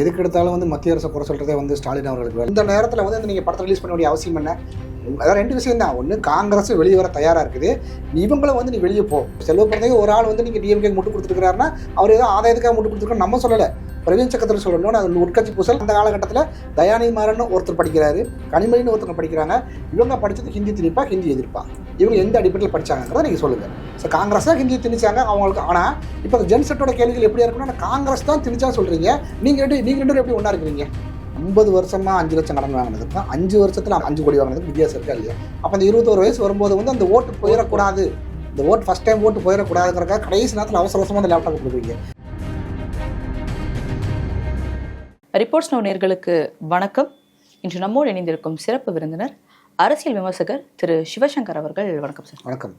எதுக்கு எடுத்தாலும் வந்து மத்திய அரசை குறை சொல்கிறதே வந்து ஸ்டாலின் அவர்களுக்கு இந்த நேரத்தில் வந்து நீங்கள் படத்தை ரிலீஸ் பண்ண வேண்டிய அவசியம் என்ன? அதான் ரெண்டு விஷயம் தான். ஒன்று காங்கிரஸ் வெளியே வர தயாராக இருக்குது. இவங்களும் வந்து நீ வெளியே போ. செல்வ ஒரு ஆள் வந்து நீங்கள் டிஎம்கே முட்டு கொடுத்துருக்காருன்னா அவர் ஏதோ ஆதாயத்துக்காக முட்டு கொடுத்துருக்கோம் நம்ம சொல்லலை. பிரவீன் சக்கரத்தில் சொல்லணும்னு அது உட்கட்சி பூசல். அந்த காலகட்டத்தில் தயானி மாறன் ஒருத்தர் படிக்கிறாரு கனிமொழின்னு ஒருத்தர் படிக்கிறாங்க. இவங்க படித்தது ஹிந்தி திணிப்பா ஹிந்தி எதிர்ப்பா? இவங்க எந்த அடிப்படையில் படித்தாங்கிறத நீங்கள் சொல்லுங்கள் ஸோ காங்கிரஸ் தான் ஹிந்தி திணிச்சாங்க அவங்களுக்கு. ஆனால் இப்போ அந்த ஜென்செட்டோட கேள்விகள் எப்படி இருக்குன்னா காங்கிரஸ் தான் திணிச்சா சொல்கிறீங்க நீங்கள் ரெண்டு நீங்கள் ரெண்டு எப்படி ஒன்றா இருக்கிறீங்க? ஐம்பது வருஷமாக அஞ்சு லட்சம் கடன் வாங்கினதுக்கு அஞ்சு வருஷத்தில் அஞ்சு கோடி வாங்கினதுக்கு வித்தியாசம் இருக்கா இல்லையா? அப்போ அந்த இருபத்தோரு வயசு வரும்போது வந்து அந்த ஓட்டு போயிடக்கூடாது. இந்த ஓட்டு ஃபஸ்ட் டைம் ஓட்டு போயிடக்கூடாதுங்கிறக்காக கடைசி நேரத்தில் அவசர அவசரமாக அந்த லேப்டாப் கொடுக்குறீங்க. ரிப்போர்ட்ஸ் நோ நேர்களுக்கு வணக்கம். இன்று நம்மோடு இணைந்திருக்கும் சிறப்பு விருந்தினர் அரசியல் விமர்சகர் திரு சிவசங்கர் அவர்கள் வணக்கம் சார். வணக்கம்.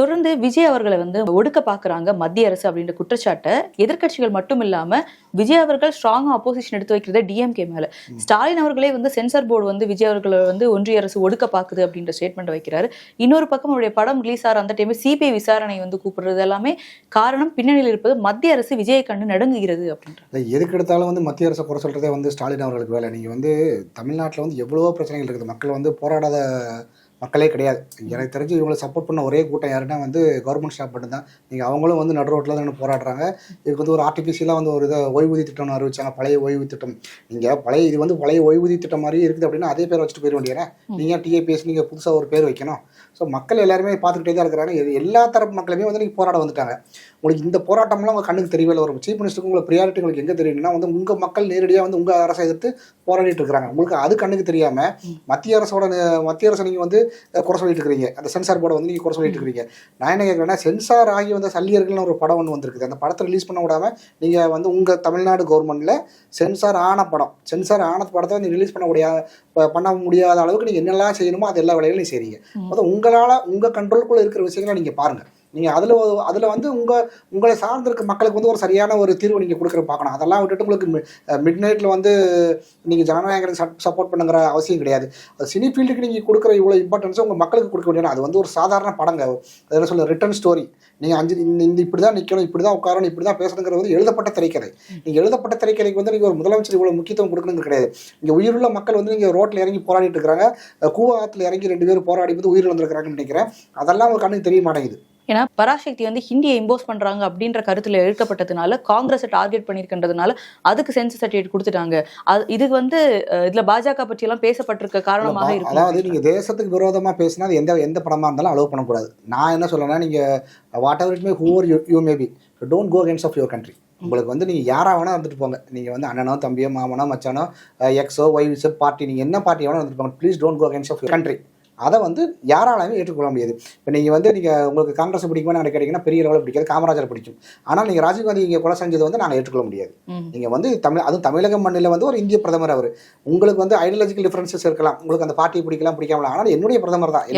தொடர்ந்து விஜய் அவர்களை வந்து ஒடுக்க பார்க்குறாங்க மத்திய அரசு அப்படின்ற குற்றச்சாட்டை எதிர்க்கட்சிகள் மட்டும் இல்லாம விஜய் அவர்கள் ஸ்ட்ராங்கா அப்போசிஷன் எடுத்து வைக்கிறத டிஎம்கே மேல. ஸ்டாலின் அவர்களே வந்து சென்சார் போர்டு வந்து விஜய் அவர்களை வந்து ஒன்றிய அரசு ஒடுக்க பார்க்குது அப்படின்ற ஸ்டேட்மெண்ட் வைக்கிறாரு. இன்னொரு பக்கம் அவருடைய படம் ரிலீஸ் ஆகிற அந்த டைம் சிபிஐ விசாரணை வந்து கூப்பிடுறது எல்லாமே காரணம் பின்னணியில் இருப்பது மத்திய அரசு விஜயை கண்டு நடுங்குகிறது அப்படின்ற. இல்லை எதுக்கு எடுத்தாலும் வந்து மத்திய அரசை குறை சொல்கிறதே வந்து ஸ்டாலின் அவர்களுக்கு வேலை. நீங்கள் வந்து தமிழ்நாட்டில் வந்து எவ்வளவோ பிரச்சனைகள் இருக்குது. மக்கள் வந்து போராடாத மக்களே கிடையாது. எனக்கு தெரிஞ்சு இவங்களை சப்போர்ட் பண்ண ஒரே கூட்டம் யாருன்னா வந்து கவர்மெண்ட் ஸ்டாஃப் மட்டும் தான் நீங்கள் அவங்களும் வந்து நடு ரோட்டில் தான் போராடுறாங்க. இதுக்கு வந்து ஒரு ஆர்டிஃபிஷியலாக வந்து ஒரு இதை ஓய்வூதிய திட்டம்னு அறிவிச்சாங்க. பழைய ஓய்வு திட்டம். நீங்கள் பழைய இது வந்து பழைய ஓய்வூதிய திட்டம் மாதிரி இருக்குது அப்படின்னா அதே பேர் வச்சுட்டு போயிட வேண்டியது நீங்கள் டிஏபிஎஸ் நீங்கள் புதுசாக ஒரு பேர் வைக்கணும்? ஸோ மக்கள் எல்லாருமே பார்த்துக்கிட்டே தான் இருக்கிறாங்க. எல்லா தரப்பு மக்களுமே வந்து நீங்கள் போராட வந்துட்டாங்க. உங்களுக்கு இந்த போராட்டம்லாம் உங்கள் கண்ணுக்கு தெரியவே இல்லை. ஒரு சீஃப் மினிஸ்டருக்கு உங்களுக்கு ப்ரியாரிட்டி உங்களுக்கு எங்கே தெரியும்னா வந்து உங்கள் மக்கள் நேரடியாக வந்து உங்கள் அரசை எதிர்த்து போராடிட்டு இருக்கிறாங்க. உங்களுக்கு அது கண்ணுக்கு தெரியாமல் மத்திய அரசோட மத்திய அரசை நீங்கள் வந்து குறை சொல்லிட்டு இருக்கிறீங்க. அந்த சென்சார் போர்டை வந்து நீங்கள் குறை சொல்லிட்டு இருக்கிறீங்க. நான் என்ன கேட்குறேன்னா சென்சார் ஆகி வந்த சல்லியர்கள்னு ஒரு படம் ஒன்று வந்திருக்குது. அந்த படத்தை ரிலீஸ் பண்ண விடாம நீங்கள் வந்து உங்கள் தமிழ்நாடு கவர்மெண்ட்டில் சென்சார் ஆன படம். சென்சார் ஆன படத்தை நீங்கள் ரிலீஸ் பண்ண முடியாத பண்ண முடியாத அளவுக்கு நீங்கள் என்னெல்லாம் செய்யணுமோ அது எல்லா வேலைகளையும் செய்றீங்க. அதாவது உங்களால் உங்கள் கண்ட்ரோலுக்குள்ளே இருக்கிற விஷயங்களை நீங்கள் பாருங்கள் நீங்கள் அதில் அதில் வந்து உங்கள் உங்களை சார்ந்திருக்க மக்களுக்கு வந்து ஒரு சரியான ஒரு தீர்வு நீங்கள் கொடுக்குற பார்க்கணும். அதெல்லாம் விட்டுட்டு உங்களுக்கு மிட் நைட்டில் வந்து நீங்கள் ஜனநாயகம் சப்போர்ட் பண்ணுங்கிற அவசியம் கிடையாது. அது சினி ஃபீல்டுக்கு நீங்கள் கொடுக்குற இவ்வளோ இம்பார்ட்டன்ஸும் உங்கள் மக்களுக்கு கொடுக்க வேண்டியது அது வந்து ஒரு சாதாரண படங்க. அதில் சொல்ல ரிட்டர்ன் ஸ்டோரி நீங்கள் அஞ்சு இந்த இந்த இப்படி தான் நிற்கணும் இப்படி தான் உட்காரணும் இப்படி தான் பேசணுங்கிறது வந்து எழுதப்பட்ட திரைக்கதை. நீங்கள் எழுதப்பட்ட திரைக்கதைக்கு வந்து நீங்கள் ஒரு முதலமைச்சர் இவ்வளோ முக்கியத்துவம் கொடுக்கணுங்க கிடையாது. இங்கே உயிருள்ள மக்கள் வந்து நீங்கள் ரோட்டில் இறங்கி போராடிட்டு இருக்கிறாங்க கூவாத்தில் இறங்கி ரெண்டு பேரும் போராடி வந்து உயிரிழந்திருக்கிறாங்கன்னு நினைக்கிறேன். அதெல்லாம் உங்களுக்கு கண்ணுக்கு தெரிய மாட்டேங்குது. ஏன்னா பராசக்தி வந்து ஹிந்தியை இம்போஸ் பண்றாங்க அப்படின்ற கருத்துல எழுக்கப்பட்டதுனால காங்கிரஸை டார்கெட் பண்ணியிருக்கின்றதுனால அதுக்கு சென்சஸ் சர்டிஃபிகேட் கொடுத்துட்டாங்க. அது இது வந்து இதுல பாஜக பற்றி எல்லாம் பேசப்பட்டிருக்க காரணமாக அதாவது இருக்கும். நீங்கள் தேசத்துக்கு விரோதமாக பேசினா அது எந்த எந்த படமாக இருந்தாலும் அலோவ் பண்ணக்கூடாது. நான் என்ன சொல்றேன்னா நீங்கள் whatever it may however you you maybe don't go against of your country உங்களுக்கு வந்து நீங்கள் யாராக வேணால் வந்துட்டு போங்க. நீங்கள் வந்து அண்ணனோ தம்பியோ மாமனோ மச்சானோ எக்ஸோ ஒய்ஸோ பார்ட்டி நீங்கள் என்ன பார்ட்டி வேணால் வந்துட்டு போங்க. Please don't go against of your country அதை வந்து யாராலையும் ஏற்றுக்கொள்ள முடியாது. இப்போ நீங்கள் வந்து நீங்கள் உங்களுக்கு காங்கிரஸ் பிடிக்குமா நாங்கள் கேட்டிங்கன்னா பெரிய லெவலில் பிடிக்காது காமராஜர் பிடிக்கும். ஆனால் நீங்கள் ராஜீவ்காந்தி இங்கே கொலை செஞ்சது வந்து நாங்கள் ஏற்றுக்கொள்ள முடியாது. நீங்கள் வந்து தமிழ் அதுவும் தமிழக மண்ணில் வந்து ஒரு இந்திய பிரதமர் அவர். உங்களுக்கு வந்து ஐடியாலஜிக்கல் டிஃபரன்சஸ் இருக்கலாம். உங்களுக்கு அந்த பார்ட்டியை பிடிக்கலாம் பிடிக்காமல ஆனால் என்னுடைய பிரதமர் தான்.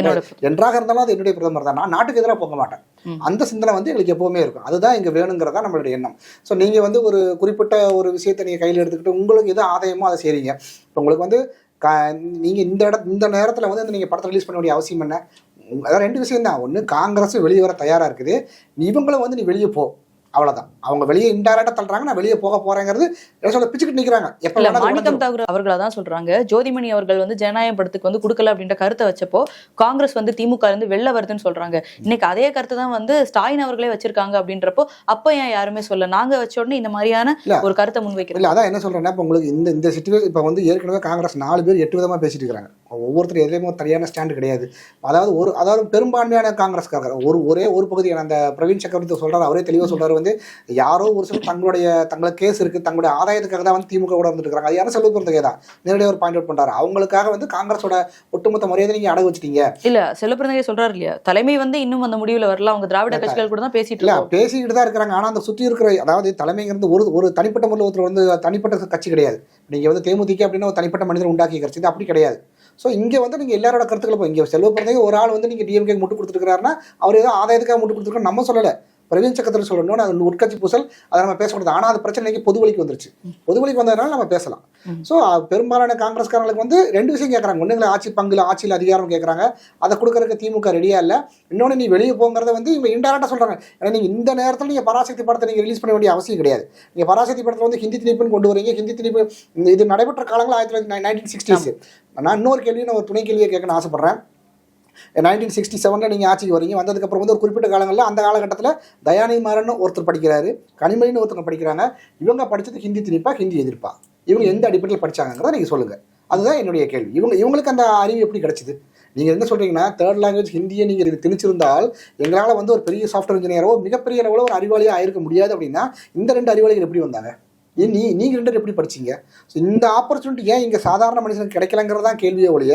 என்றாக இருந்தாலும் அது என்னுடைய பிரதமர் தான். நான் நாட்டுக்கு எதிராக போக மாட்டேன். அந்த சிந்தனை வந்து எங்களுக்கு எப்பவுமே இருக்கும். அதுதான் இங்கே வேணுங்கிறதா நம்மளுடைய எண்ணம். ஸோ நீங்கள் வந்து ஒரு குறிப்பிட்ட ஒரு விஷயத்தை நீங்கள் கையில் எடுத்துக்கிட்டு உங்களுக்கு எது ஆதாயமோ அதை செய்றீங்க. இப்போ உங்களுக்கு வந்து க நீங்கள் இந்த இட இந்த நேரத்தில் வந்து நீங்கள் படத்தை ரிலீஸ் பண்ண வேண்டிய அவசியம் என்ன? அதான் ரெண்டு விஷயம் தான் ஒன்று காங்கிரஸும் வெளியே வர தயாராக இருக்குது. இவங்களும் வந்து நீ வெளியே போ. அவ்வளவுதான். அவங்க வெளியே இன்டைரக்டா தள்ளுறாங்க நான் வெளியே போக போறேங்கிறது என்ன சொல்ல பிச்சுக்கிட்டு எப்ப அது மாணிக்கம். தாகூர் அவர்கள் அதான் சொல்றாங்க. ஜோதிமணி அவர்கள் வந்து ஜனநாயகம் படத்துக்கு வந்து கொடுக்கல அப்படின்ற கருத்தை வச்சப்போ காங்கிரஸ் வந்து திமுக இருந்து வெளில வருதுன்னு சொல்றாங்க. இன்னைக்கு அதே கருத்து தான் வந்து ஸ்டாலின் அவர்களே வச்சிருக்காங்க அப்படின்றப்போ அப்ப ஏன் யாருமே சொல்ல நாங்க வச்ச உடனே இந்த மாதிரியான. ஒரு கருத்தை முன்வைக்கிறோம் இல்ல அதான் என்ன சொல்றேன்னா இப்போ உங்களுக்கு இந்த இந்த சிச்சுவேஷன் இப்போ வந்து ஏற்கனவே காங்கிரஸ் நாலு பேர் எட்டு விதமா பேசிட்டு இருக்காங்க ஒவ்வொருத்தரும் எதுலையுமே சரியான ஸ்டாண்ட் கிடையாது. அதாவது ஒரு அதாவது பெரும்பான்மையான காங்கிரஸ்காரர் ஒரு ஒரே ஒரு பகுதியான அந்த பிரவீன் சக்கரவர்த்தி சொல்றாரு அவரே தெளிவா சொல்றாரு வந்து யாரோ ஒரு சிலர் தங்களுடைய தங்களுக்கு கேஸ் இருக்கு தங்களுடைய ஆதாயத்துக்காக தான் வந்து திமுக கூட வந்துட்டு இருக்காங்க அது யாரும் செல்வ பிறந்தகே தான். நேரடியாக ஒரு பாயிண்ட் அவுட் பண்றாரு. அவங்களுக்காக வந்து காங்கிரஸோட ஒட்டுமொத்த மரியாதை நீங்க அடகு வச்சிட்டீங்க. இல்ல செல்லப்பிரந்தகை சொல்றாரு இல்லையா? தலைமை வந்து இன்னும் அந்த முடிவுல வரல. அவங்க திராவிட கட்சிகள் கூட தான் பேசிட்டு இல்ல பேசிக்கிட்டு தான் இருக்கிறாங்க. ஆனா அந்த சுத்தி இருக்கிற அதாவது தலைமைங்கிறது ஒரு ஒரு தனிப்பட்ட முறையில் ஒருத்தர் வந்து தனிப்பட்ட கட்சி கிடையாது. நீங்க வந்து தேமுதிக அப்படின்னா ஒரு தனிப்பட்ட மனிதர் உண்டாக்கி கட்சி. அப்படி கிடையாது. ஸோ இங்கே வந்து நீங்கள் எல்லாரோட கருத்துக்களை போய் இங்கே செல்வ பிறந்தவங்க ஒரு ஆள் வந்து நீங்கள் டிஎம்கே முட்டு கொடுத்துருக்காருன்னா அவர் ஏதோ ஆதாயத்துக்காக முட்டு கொடுத்துருக்கோம் நம்ம சொல்லலை. பிரவீன் சக்கரத்தில் சொல்லணும் அது உட்கட்சி பூசல் அதை நம்ம பேசக்கூடாது ஆனால் அது பிரச்சனை இன்னைக்கு பொது வழிக்கு வந்துருச்சு. பொது வழிக்கு வந்ததுனால நம்ம பேசலாம். ஸோ பெரும்பாலான காங்கிரஸ்காரங்களுக்கு வந்து ரெண்டு விஷயம் கேட்குறாங்க ஒன்றுங்களை ஆட்சி பங்குல ஆட்சியில் அதிகாரம் கேட்குறாங்க அதை கொடுக்கறதுக்கு திமுக ரெடியா இல்லை. இன்னொன்று நீ வெளியே போங்கிறத வந்து இவங்க இன்டெரக்டாக சொல்கிறாங்க ஏன்னா நீங்கள் இந்த நேரத்தில் நீங்கள் பராசக்தி படத்தை நீங்கள் ரிலீஸ் பண்ண வேண்டிய அவசியம் கிடையாது. நீங்கள் பராசக்தி படத்தில் வந்து ஹிந்தி திணிப்புன்னு கொண்டு வரீங்க. ஹிந்தி திணிப்பு இது நடைபெற்ற காலங்கள் ஆயிரத்தி தொள்ளாயிரத்தி நைன்டீன் சிக்ஸ்டீஸ் நான் இன்னொரு கேள்வி நான் ஒரு துணை கேள்வியை கேட்கணும்னு ஆசைப்பட்றேன். நைன்டீன் சிக்ஸ்டி செவனில் நீங்கள் ஆட்சிக்கு வரீங்க. வந்ததுக்கப்புறம் வந்து ஒரு குறிப்பிட்ட காலங்களில் அந்த காலகட்டத்தில் தயானி மாறன் ஒருத்தர் படிக்கிறாரு. கனிமொழின்னு ஒருத்தர் படிக்கிறாங்க. இவங்க படிச்சது ஹிந்தி திணிப்பா ஹிந்தி எதிர்ப்பா? இவங்க எந்த அடிப்படையில் படித்தாங்கிறத நீங்கள் சொல்லுங்கள் அதுதான் என்னுடைய கேள்வி. இவங்க இவங்களுக்கு அந்த அறிவு எப்படி கிடைச்சிது? நீங்கள் என்ன சொல்கிறீங்கன்னா தேர்ட் லாங்குவேஜ் ஹிந்தியை நீங்கள் இது திணிச்சிருந்தால் எங்களால் வந்து ஒரு பெரிய சாஃப்ட்வேர் இன்ஜினியரோ மிகப்பெரிய அளவில் ஒரு அறிவாளியாக ஆயிருக்க முடியாது அப்படின்னா இந்த ரெண்டு அறிவாளிகள் எப்படி வந்தாங்க? ஏன் நீ நீங்கள் ரெண்டு எப்படி படிச்சீங்க? ஸோ இந்த ஆப்பர்ச்சுனிட்டி ஏன் இங்கே சாதாரண மனுஷனுக்கு கிடைக்கலங்கிறது தான் கேள்வியே ஒழிய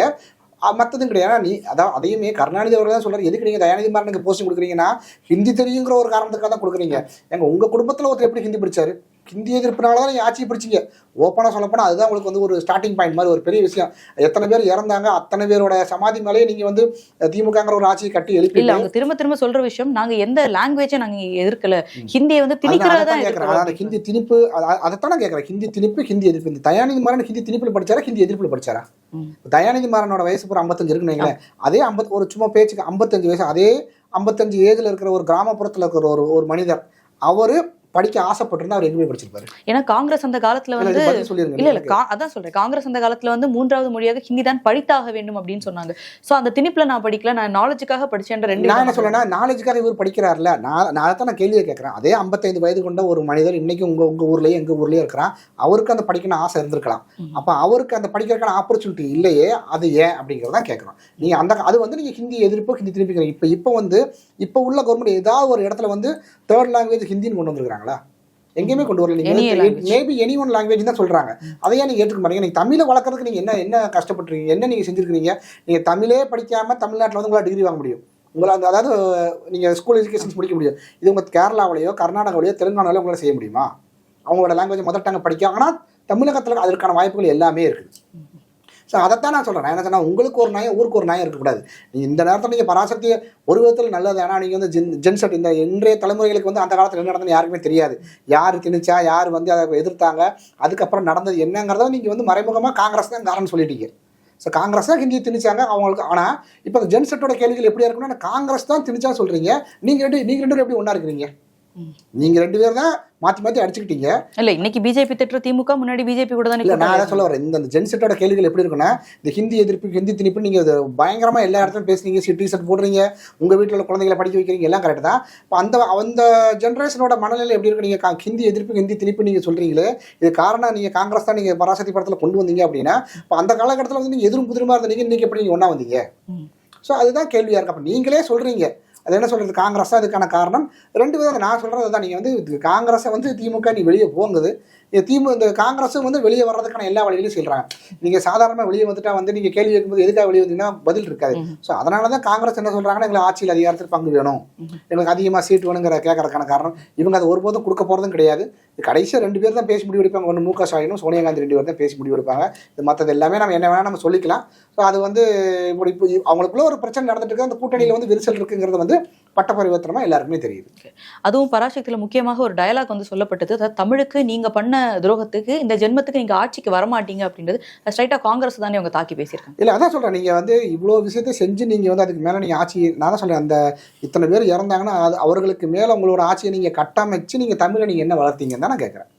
மற்றதும் கிடையாது. நீ அதான் அதையுமே கருணாநிதி அவர்கள் தான் சொல்றாரு. எதுக்கு நீங்கள் தயாநிதி மாறனுக்கு போஸ்டிங் கொடுக்குறீங்கன்னா ஹிந்தி தெரியுங்கிற ஒரு காரணத்துக்காக தான் கொடுக்குறீங்க எங்க உங்கள் குடும்பத்தில் ஒருத்தர் எப்படி ஹிந்தி படிச்சாரு? ஹிந்தி எதிர்ப்புனால தான் நீங்கள் ஆட்சியை பிடிச்சிங்க. ஓப்பனாக சொல்லப்போனால் அதுதான் உங்களுக்கு வந்து ஒரு ஸ்டார்டிங் பாயிண்ட் மாதிரி ஒரு பெரிய விஷயம். எத்தனை பேர் இறந்தாங்க அத்தனை பேரோட சமாதி மேலேயே நீங்கள் வந்து திமுகங்கிற ஒரு ஆட்சியை கட்டி எழுப்பி இல்ல அவங்க திரும்ப திரும்ப சொல்ற விஷயம் நாங்க எந்த லாங்குவேஜை நாங்க எதிர்க்கல. ஹிந்தியை வந்து திணிக்கிறதா கேட்குறேன் அதான் ஹிந்தி திணிப்பு அத- அதைத்தான் நான் கேட்குறேன் ஹிந்தி திணிப்பு ஹிந்தி எதிர்ப்பு. இந்த தயாநிதி மாறன் ஹிந்தி திணிப்பில் படிச்சாரா ஹிந்தி எதிர்ப்பில் படிச்சாரா? ம். தயாநிதி மாறனோட வயசு ஒரு ஐம்பத்தஞ்சு இருக்குன்னு வைங்களேன். அதே ஐம்பத் ஒரு சும்மா பேச்சுக்கு ஐம்பத்தஞ்சு வயசு அதே ஐம்பத்தஞ்சு ஏஜ்ல இருக்கிற ஒரு கிராமப்புறத்துல இருக்கிற ஒரு ஒரு மனிதர் அவரு படிக்க ஆசைப்பட்டிருந்தா அவர் போய் படிச்சிருப்பாரு. ஏன்னா காங்கிரஸ் அந்த காலத்துல வந்து இல்ல இல்ல அதான் சொல்றேன். காங்கிரஸ் அந்த காலத்துல வந்து மூன்றாவது மொழியாக ஹிந்தி தான் படித்தாக வேண்டும் அப்படின்னு சொன்னாங்க. சோ அந்த திணிப்புல நான் படிக்கல நான் நாலேஜுக்காக படிச்சேன்ற ரெண்டு நான் என்ன சொல்றேன்னா நாலேஜுக்காக இவர் படிக்கிறார்ல நான் நான் தான் நான் கேள்வியை கேட்குறேன். அதே ஐம்பத்தைந்து வயது கொண்ட ஒரு மனிதர் இன்னைக்கு உங்க உங்க ஊர்லயே எங்க ஊர்லயே இருக்கிறான். அவருக்கு அந்த படிக்கணும் ஆசை இருந்திருக்கலாம். அப்ப அவருக்கு அந்த படிக்கிறதுக்கான ஆப்பர்ச்சுனிட்டி இல்லையே அது ஏன் அப்படிங்கிறத கேட்குறோம். நீங்க அந்த அது வந்து நீங்க ஹிந்தி எதிர்ப்பு ஹிந்தி திருப்பிக்கிறீங்க இப்போ இப்போ வந்து இப்போ உள்ள கவர்மெண்ட் ஏதாவது ஒரு இடத்துல வந்து தேர்ட் லாங்குவேஜ் ஹிந்தின்னு கொண்டு வந்திருக்காங்களா எங்கேயுமே கொண்டு வரல. language. Maybe any one language தான் சொல்றாங்க. அதையே நீங்க ஏற்றுக்க மாட்டீங்க. நீங்க தமிழை வளர்க்கறதுக்கு நீங்க என்ன என்ன கஷ்டப்பட்டுருக்கீங்க? என்ன நீங்க செஞ்சிருக்கீங்க நீங்க தமிழே படிக்காம தமிழ்நாட்டில் வந்து உங்களால் டிகிரி வாங்க முடியும். உங்களை அந்த அதாவது நீங்கள் ஸ்கூல் எஜுகேஷன்ஸ் படிக்க முடியும். இது உங்கள் கேரளாவிலையோ கர்நாடகாவிலையோ தெலுங்கானாலையோ உங்களால் செய்ய முடியுமா? அவங்களோட லாங்குவேஜ் மதர் டங்க படிக்க ஆனால் தமிழகத்தில் அதற்கான வாய்ப்புகள் எல்லாமே இருக்குது. ஸோ அதைத்தான் நான் சொல்கிறேன் நான் என்ன சொன்னால் உங்களுக்கு ஒரு நாயம் ஊருக்கு ஒரு நாயம் இருக்கக்கூடாது. நீங்கள் இந்த நேரத்தில் நீங்கள் பராசக்தியை ஒரு விதத்தில் நல்லது ஆனால் நீங்கள் வந்து ஜென் ஜென்செட் இந்த இன்றைய தலைமுறைகளுக்கு வந்து அந்த காலத்தில் என்ன நடந்ததுன்னு யாருக்குமே தெரியாது. யார் திணிச்சா யார் வந்து அதை எதிர்த்தாங்க அதுக்கப்புறம் நடந்தது என்னங்கிறத நீங்கள் வந்து மறைமுகமாக காங்கிரஸ் தான் காரணம் சொல்லிட்டீங்க. ஸோ காங்கிரஸ் தான் ஹிந்தியை திணிச்சாங்க அவங்களுக்கு. ஆனால் இப்போ ஜென்செட்டோட கேள்விகள் எப்படி இருக்குன்னா காங்கிரஸ் தான் திணிச்சா சொல்கிறீங்க நீங்கள் ரெண்டு நீங்கள் ரெண்டு எப்படி ஒன்றா இருக்கிறீங்க? நீங்கள் ரெண்டு பேர் தான் மாற்றி மாற்றி அடிச்சுக்கிட்டீங்க. இல்ல இன்னைக்கு பிஜேபி திட்டுற திமுக முன்னாடி பிஜேபி கூட தான் இல்ல நான். அதான் சொல்ல வரேன். இந்த இந்த ஜென்செட்டோட கேள்விகள் எப்படி இருக்குன்னா இந்த ஹிந்தி எதிர்ப்பு ஹிந்தி திணிப்பு நீங்க பயங்கரமா எல்லா இடத்துலையும் பேசுறீங்க சி ஷர்ட் போடுறீங்க உங்க வீட்டில் உள்ள குழந்தைகளை படிக்க வைக்கிறீங்க எல்லாம் கரெக்ட் தான். இப்போ அந்த அந்த ஜென்ரேஷனோட மனநிலை எப்படி இருக்கு? நீங்க ஹிந்தி எதிர்ப்பு ஹிந்தி திணிப்பு நீங்க சொல்றீங்களே இது காரணம் நீங்க காங்கிரஸ் தான் நீங்க பராசக்தி படத்துல கொண்டு வந்தீங்க அப்படின்னா இப்போ அந்த காலகட்டத்தில் வந்து நீங்க எதிரும் புதிருமா இருந்தீங்க இன்னைக்கு எப்படி நீங்க ஒண்ணா வந்தீங்க. ஸோ அதுதான் கேள்வியா இருக்கு. அப்போ நீங்களே சொல்றீங்க. அது என்ன சொல்கிறது காங்கிரஸ் அதுக்கான காரணம். ரெண்டு விதம் நான் சொல்கிறது தான். நீங்கள் வந்து காங்கிரஸை வந்து திமுக நீ வெளியே போங்குது. இது திமு இந்த காங்கிரஸும் வந்து வெளியே வர்றதுக்கான எல்லா வழிகளையும் சொல்றாங்க நீங்க சாதாரணமா வெளியே வந்துட்டா வந்து நீங்க கேள்வி கேட்கும்போது எதுக்காக வெளியே வந்தீங்கன்னா பதில் இருக்காது. ஸோ அதனால தான் காங்கிரஸ் என்ன சொல்றாங்கன்னா எங்களுக்கு ஆட்சியில் அதிகாரத்தில் பங்கு வேணும். எங்களுக்கு அதிகமாக சீட் வேணுங்கிற கேட்கறதுக்கான காரணம். இவங்க அதை ஒருபோதும் கொடுக்க போறதும் கிடையாது. கடைசியாக ரெண்டு பேர் தான் பேசி முடிவு எடுப்பாங்க. ஒன்று மு க ஸ்டாலினும் சோனியா காந்தி ரெண்டு பேர் தான் பேசி முடிவு எடுப்பாங்க. இது மற்றது எல்லாமே நம்ம என்ன வேணா நம்ம சொல்லிக்கலாம். ஸோ அது வந்து இப்போ இப்போ அவங்களுக்குள்ள ஒரு பிரச்சனை நடந்துட்டு இருக்கு. அந்த கூட்டணியில் வந்து விரிசல் இருக்குங்கிறது வந்து பட்ட பரிவர்த்தனமா எல்லாருக்குமே தெரியுது. அதுவும் பராசக்தியில முக்கியமாக ஒரு டயலாக் வந்து சொல்லப்பட்டது. தமிழுக்கு நீங்க பண்ண துரோகத்துக்கு இந்த ஜென்மத்துக்கு நீங்க ஆட்சிக்கு வரமாட்டீங்க அப்படின்றது ஸ்ட்ரைட்டா காங்கிரஸ் தானே அவங்க தாக்கி பேசியிருக்காங்க. இல்லை அதான் சொல்கிறேன் நீங்கள் வந்து இவ்வளோ விஷயத்தை செஞ்சு நீங்கள் வந்து அதுக்கு மேலே நீங்கள் ஆட்சி நான் தான் சொல்கிறேன் அந்த இத்தனை பேர் இறந்தாங்கன்னா அது அவர்களுக்கு மேலே உங்களோட ஆட்சியை நீங்கள் கட்டமைச்சு நீங்கள் தமிழை நீங்கள் என்ன வளர்த்தீங்கன்னு தான் நான் கேட்குறேன்.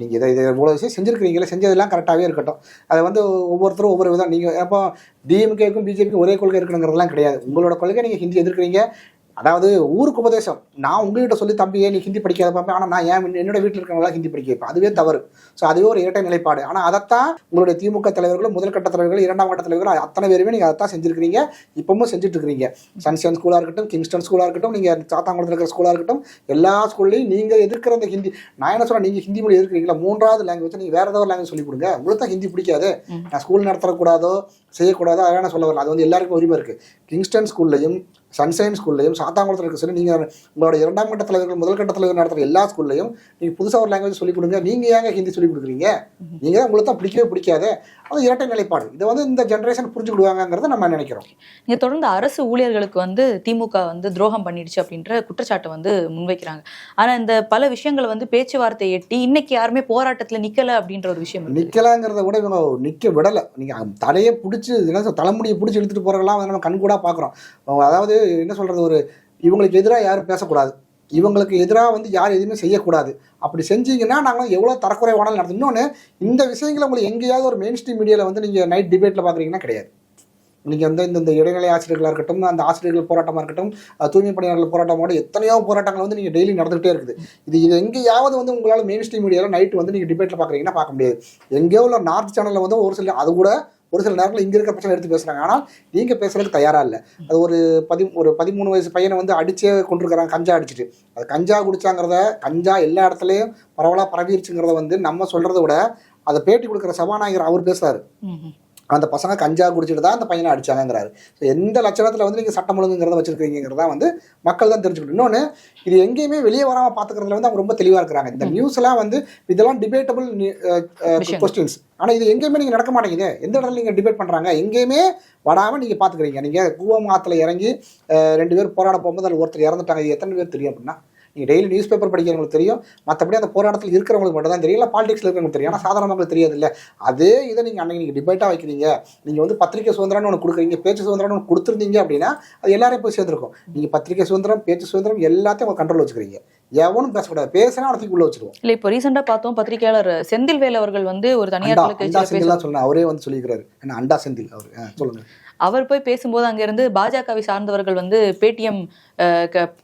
நீங்கள் இதை இதை இவ்வளோ விஷயம் செஞ்சுருக்கிறீங்களே செஞ்சதெல்லாம் கரெக்டாகவே இருக்கட்டும். அதை வந்து ஒவ்வொருத்தரும் ஒவ்வொரு விதம். நீங்கள் அப்போ டிஎம்கேக்கும் பிஜேபிக்கும் ஒரே கொள்கை இருக்கணுங்கிறதெல்லாம் கிடையாது. உங்களோட கொள்கை நீங்கள் ஹிந்தி எதிர்க்கிறீங்க. அதாவது ஊருக்கு உபதேசம். நான் உங்ககிட்ட சொல்லி தம்பி ஏன் நீ ஹிந்தி படிக்காத பார்ப்பேன் ஆனால் நான் ஏன் என்னோட வீட்டில் இருக்கிறவங்களாம் ஹிந்தி படிக்க வைப்பேன். அதுவே தவறு. ஸோ அதுவே ஒரு இரட்டை நிலைப்பாடு. ஆனால் அதைத்தான் உங்களுடைய திமுக தலைவர்களும் முதல் கட்ட தலைவர்கள் இரண்டாம் கட்ட தலைவர்கள் அத்தனை பேருமே நீங்கள் அதைத்தான் செஞ்சிருக்கிறீங்க. இப்பவும் செஞ்சுட்டு இருக்கிறீங்க சன்ஷன் ஸ்கூலாக இருக்கட்டும் கிங்ஸ்டன் ஸ்கூலாக இருக்கட்டும் நீங்கள் சாத்தாங்குளத்தில் இருக்கிற ஸ்கூலாக இருக்கட்டும் எல்லா ஸ்கூல்லையும் நீங்கள் எதிர்க்கிற அந்த ஹிந்தி நான் என்ன சொல்றேன் நீங்கள் ஹிந்தி மொழி எதிர்க்கிறீங்களா? மூன்றாவது லாங்குவேஜ் நீங்கள் வேற ஏதாவது லாங்குவேஜ் சொல்லி கொடுங்க. உங்களுக்கு தான் ஹிந்தி பிடிக்காது. நான் ஸ்கூல் நடத்தக்கூடாதோ செய்யக்கூடாதோ நான் சொல்ல வரல. அது வந்து எல்லாருக்கும் உரிமை இருக்குது கிங்ஸ்டன் ஸ்கூல்லையும் சன்ஷைன் ஸ்கூல்லையும் சாத்தாங்குளத்தில் இருக்க சொல்லி நீங்கள் உங்களோட இரண்டாம் கட்ட தலைவர்கள் முதல் கட்ட தலைவர் நடத்துகிற எல்லா ஸ்கூல்லையும் நீங்கள் புதுசாக ஒரு லாங்குவேஜ் சொல்லிக் கொடுங்க. நீங்கள் ஏங்க ஹிந்தி சொல்லிக் கொடுக்குறீங்க? நீங்கள் தான் உங்களுக்கு தான் பிடிக்கவே பிடிக்காது. அது இரட்டை நிலைப்பாடு. இதை வந்து இந்த ஜென்ரேஷன் புரிஞ்சுக்கிடுவாங்கங்கிறத நம்ம நினைக்கிறோம். நீங்க தொடர்ந்து அரசு ஊழியர்களுக்கு வந்து திமுக வந்து துரோகம் பண்ணிடுச்சு அப்படின்ற குற்றச்சாட்டை வந்து முன்வைக்கிறாங்க. ஆனா இந்த பல விஷயங்களை வந்து பேச்சுவார்த்தை எட்டி இன்னைக்கு யாருமே போராட்டத்துல நிக்கல அப்படின்ற ஒரு விஷயம் இருக்கு. நிக்கலாங்கிறத விட இவங்க நிக்க விடலை. நீங்கள் தலையை பிடிச்சி தலைமுடியை பிடிச்சி இழுத்துட்டு போகிறதெல்லாம் நம்ம கண்கூடா பார்க்குறோம் அதாவது என்ன சொல்றது ஒரு இவங்களுக்கு எதிராக யாரும் பேசக்கூடாது. இவங்களுக்கு எதிராக வந்து யார் எதுவுமே செய்யக்கூடாது. அப்படி செஞ்சீங்கன்னா நாங்கள் எவ்வளோ தரக்குறைவானாலும் நடத்தும் இன்னொன்று இந்த விஷயங்களை உங்களுக்கு எங்கேயாவது ஒரு மெயின் ஸ்ட்ரீம் மீடியாவில் வந்து நீங்கள் நைட் டிபேட்டில் பார்க்குறீங்கன்னா கிடையாது. நீங்கள் வந்து இந்த இந்த இடைநிலை ஆசிரியர்களாக இருக்கட்டும் அந்த ஆசிரியர்கள் போராட்டமாக இருக்கட்டும் தூய்மை பணியாளர்கள் போராட்டமாக எத்தனையோ போராட்டங்கள் வந்து நீங்கள் டெய்லி நடந்துகிட்டே இருக்குது. இது இது எங்கேயாவது வந்து உங்களால் மெயின் ஸ்ட்ரீம் மீடியாவில் நைட்டு வந்து நீங்கள் டிபேட்டில் பார்க்குறீங்கன்னா பார்க்க முடியாது. எங்கேயோ உள்ள நார்த் சேனலில் வந்து ஒரு சில அது கூட ஒரு சில நேரங்களில் இங்கே இருக்க பிரச்சனை எடுத்து பேசுகிறாங்க ஆனால் நீங்கள் பேசுறதுக்கு தயாராக இல்லை. அது ஒரு பதி ஒரு பதிமூணு வயசு பையனை வந்து அடிச்சே கொண்டிருக்கிறாங்க கஞ்சா அடிச்சிட்டு. அது கஞ்சா குடிச்சாங்கிறத கஞ்சா எல்லா இடத்துலையும் பரவலாக பரவிருச்சுங்கிறத வந்து நம்ம சொல்கிறத விட அதை பேட்டி கொடுக்குற சபாநாயகர் அவர் பேசுறாரு. அந்த பசங்க கஞ்சா குடிச்சிட்டு தான் அந்த பையனை அடிச்சாங்கங்கிறாரு. ஸோ எந்த லட்சணத்தில் வந்து நீங்கள் சட்டம் ஒழுங்குங்கிறத வச்சிருக்கீங்கிறதா வந்து மக்கள் தான் தெரிஞ்சுக்கணும். இன்னொன்று இது எங்கேயுமே வெளியே வராமல் பார்த்துக்கிறதுல வந்து அவங்க ரொம்ப தெளிவாக இருக்கிறாங்க. இந்த நியூஸ் எல்லாம் வந்து இதெல்லாம் டிபேட்டபிள். கொஸ்டின்ஸ் ஆனால் இது எங்கேயுமே நீங்கள் நடக்க மாட்டேங்குது. எந்த இடத்துல நீங்கள் டிபேட் பண்ணுறாங்க எங்கேயுமே வராமல் நீங்கள் பார்த்துக்கிறீங்க நீங்கள் கூவமாத்துல இறங்கி அஹ், ரெண்டு பேர் போராட போகும்போது அதில் ஒருத்தர் இறந்துட்டாங்க. இது எத்தனை பேர் தெரியும் அப்படின்னா? நீங்கள் டெய்லி நியூஸ் பேப்பர் படிக்கிறவங்களுக்கு தெரியும். மற்றபடி அந்த போராட்டத்தில் இருக்கிறவங்களுக்கு மட்டும் தான் தெரியும். இல்லை பாலிடிக்ஸில் இருக்கிறவங்களுக்கு தெரியும். ஆனால் சாதாரண மக்களுக்கு தெரியாது இல்லை. அதே இதை நீங்கள் அன்னைக்கு நீங்கள் டிபேட்டாக வைக்கிறீங்க. நீங்கள் வந்து பத்திரிகை சுதந்திரம்னு ஒன்று கொடுக்குறீங்க பேச்சு சுதந்திரம்னு ஒன்று கொடுத்துருந்தீங்க அப்படின்னா அது எல்லாரையும் போய் சேர்ந்துருக்கும். நீங்கள் பத்திரிகை சுதந்திரம் பேச்சு சுதந்திரம் எல்லாத்தையும் உங்கள் கண்ட்ரோல் வச்சுக்கிறீங்க. எவனும் பேசக்கூடாது பேசினா அவனுக்கு உள்ள வச்சிருவோம். இல்ல இப்போ ரீசெண்டா பார்த்தோம் பத்திரிகையாளர் செந்தில்வேல் அவர்கள் வந்து ஒரு தனியார் சொல்லணும் அவரே வந்து சொல்லிக்கிறாரு அண்டா செந்தில் அவர். சொல்லுங்க. அவர் போய் பேசும்போது அங்க இருந்து பாஜகவை சார்ந்தவர்கள் வந்து பேடிஎம்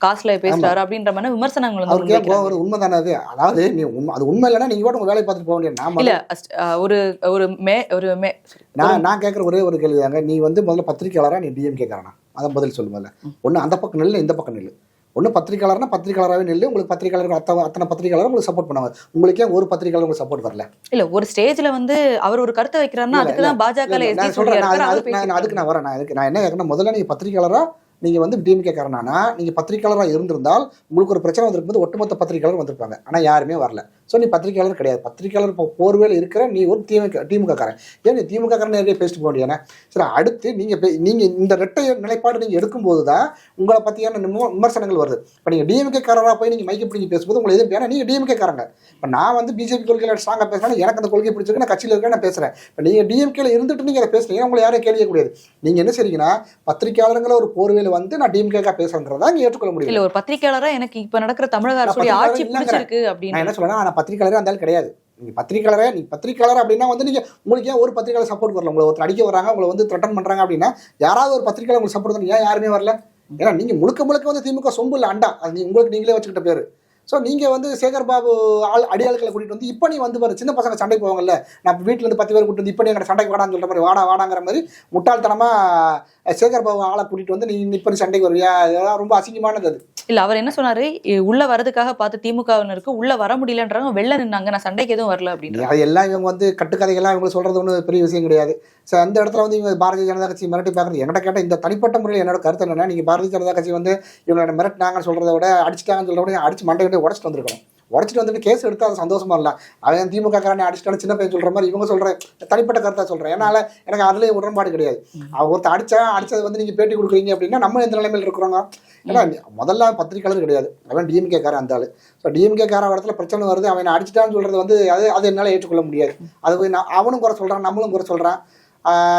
காசுல பேசுறாரு அப்படின்ற மாதிரி விமர்சனங்கள் வந்து அவருக்கு ஏன் முன்வைக்கிறாங்க. கோவம் வருது உண்மை தானே அது? அதாவது நீ உண்மை அது உண்மை இல்லைன்னா நீங்கள் கூட உங்கள் வேலையை பார்த்துட்டு போக வேண்டிய இல்ல அஹ் ஒரு ஒரு மே ஒரு மே நான் நான் கேட்குற ஒரே ஒரு கேள்வி தாங்க நீ வந்து முதல்ல பத்திரிக்கையாளரா நீ டிஎம் கேட்கறானா அதான் பதில் சொல்லு முதல்ல ஒன்று அந்த பக்கம் நில்லு இந்த பக்கம் நில்லு. ஒன்று பத்திரிக்கையாளர்னா பத்திரிக்கையாளராகவே நில்லு உங்களுக்கு பத்திரிக்கையாளர் அத்தனை அத்தனை பத்திரிக்கையாளரும் உங்களுக்கு சப்போர்ட் பண்ணுவாங்க. உங்களுக்கு ஒரு பத்திரிக்கையாளர் உங்களுக்கு சப்போர்ட் வரல. இல்ல ஒரு ஸ்டேஜ்ல வந்து அவர் ஒரு கருத்தை வைக்கிறாருன்னா அதுக்கு தான் பாஜக நான் சொல்றேன் நான் அதுக்கு நான் பேசிட்டு அதுக்கு நான் வரேன் நான் அதுக்கு நான் என்ன கேட்கறேன் முதல்ல நீங்க பத்திரிக்கையாளரா நீங்க வந்து டிஎம்கே காரனானா நீங்க பத்திரிக்கையாளராக இருந்திருந்தால் உங்களுக்கு ஒரு பிரச்சனை வந்திருக்கும்போது ஒட்டுமொத்த பத்திரிக்கையாளர் வந்திருப்பாங்க. ஆனா யாருமே வரல. ஸோ நீ பத்திரிக்கையாளர் கிடையாது. பத்திரிக்கையாளர் இப்போ போர்வேல இருக்கிற நீ ஒரு திமுக திமுக காரன் ஏன் நீ திமுக காரன் நேரடியாக பேசிட்டு போக வேண்டியானே சரி அடுத்து நீங்க பே- நீங்க இந்த ரெட்டை நிலைப்பாடு நீங்க எடுக்கும்போது தான் உங்களை பத்தியான விம- விமர்சனங்கள் வருது. இப்போ நீங்க டிஎம்கே காரராக போய் நீங்க மைக்க பிடிங்கி பேசும்போது உங்களை எதுவும் ஏன்னா நீங்க டிஎம்கே காரங்க இப்போ நான் வந்து பிஜேபி கொள்கையில ஸ்ட்ராங்காக பேசுறேன் எனக்கு அந்த கொள்கை பிடிச்சிருக்கு நான் கட்சியில் இருக்கேன் நான் பேசுறேன். இப்போ நீங்க டிஎம்கேல இருந்துட்டு நீங்க அதை பேசுறீங்க உங்களை யாரும் கேள்வி கூடாது நீங்க என்ன செய்றீங்கன்னா பத்திரிக்கையாளருங்கிற ஒரு போர்வையில வந்து நான் டிஎம்கேக்கா பேசுறேங்கிறதா நீங்க ஏற்றுக்கொள்ள முடியும். இல்ல ஒரு பத்திரிகையாளரா எனக்கு இப்ப நடக்கிற தமிழக அரசுடைய பத்திரிகையாளர் ஆட்சி. பிடிச்சிருக்கு நான் அப்படின்னு. என்ன சொல்றேன்னா நான் பத்திரிக்கையாளரே அந்த ஆள் கிடையாது. நீங்கள் பத்திரிக்கையாளரே நீ பத்திரிக்கையாளர் அப்படின்னா வந்து நீங்கள் உங்களுக்கு ஏன் ஒரு பத்திரிக்கையாளர் சப்போர்ட் வரல? உங்களை ஒருத்தர் அடிக்க வராங்க உங்களை வந்து த்ரெட்டன் பண்ணுறாங்க அப்படின்னா யாராவது ஒரு பத்திரிக்கையாளர் உங்களுக்கு சப்போர்ட் பண்ணி ஏன் யாருமே வரல? ஏன்னா நீங்கள் முழுக்க முழுக்க வந்து திமுக சொம்பு இல்லை அண்டா. அது நீ- உங்களுக்கு நீங்களே வச்சுக்கிட்ட பேர். ஸோ நீங்கள் வந்து சேகர் பாபு ஆள் அடியாட்களை கூட்டிகிட்டு வந்து இப்போ நீ வந்து பாரு சின்ன பசங்க சண்டைக்கு போவாங்கல்ல. நான் வீட்டில் இருந்து பத்து பேர் கூட்டு வந்து இப்போ நீ எங்களை சண்டைக்கு வாடான்னு சொல்ற மாதிரி வாடா வாடாங்கிற மாதிரி முட்டாள்தனமாக சேகர் பாபு ஆளை கூட்டிகிட்டு வந்து நீ இப்போ நீ சண்டைக்கு வருவியா? இதெல்லாம் ரொம்ப அசிங்கமானது அது. இல்ல அவர் என்ன சொன்னாரு? உள்ளே உள்ள வரதுக்காக பார்த்து திமுகவினருக்கு உள்ள வர முடியலன்றாங்க. வெளில நின்னாங்க. நான் சண்டைக்கு எதுவும் வரல அப்படின்னு அது எல்லாம் இவங்க வந்து கட்டுக்கதைகள்லாம் இவங்க சொல்றது ஒன்றும் பெரிய விஷயம் கிடையாது. ஸோ அந்த இடத்துல வந்து இவங்க பாரதிய ஜனதா கட்சி மிரட்டி பார்க்குறது. என்கிட்ட கேட்டால் இந்த தனிப்பட்ட முறையில் என்னோட கருத்து என்னன்னா நீங்கள் பாரதிய ஜனதா கட்சி வந்து இவங்களோட மிரட்டினாங்கன்னு சொல்கிறத விட அடிச்சிட்டாங்கன்னு சொல்றத விட அடிச்சு மண்டை உடச்சிட்டு வந்திருக்கணும். உடச்சிட்டு வந்துட்டு கேஸ் எடுத்து அது சந்தோஷமா இல்லை. அவன் திமுக காரனை அடிச்சிட்டாலும் சின்ன பையன் சொல்ற மாதிரி இவங்க சொல்ற தனிப்பட்ட கருத்தா சொல்றேன் ஏன்னால எனக்கு அதுலேயே உடன்பாடு கிடையாது. அவன் ஒருத்தர் அடிச்சா அடிச்சது வந்து நீங்க பேட்டி கொடுக்குறீங்க அப்படின்னா நம்ம எந்த நிலைமையில் இருக்கிறோங்க? ஏன்னா முதல்ல பத்திரிக்கையாளர் கிடையாது. அவன் டிஎம்கே காரன் அந்த ஆளு. ஸோ டிஎம்கே காரன் இடத்துல பிரச்சனை வருது. அவன் அடிச்சிட்டான்னு சொல்றது வந்து அது அது என்னால் ஏற்றுக்கொள்ள முடியாது. அது போய் நான் அவனும் குறை சொல்றான் நம்மளும் குறை சொல்றான்.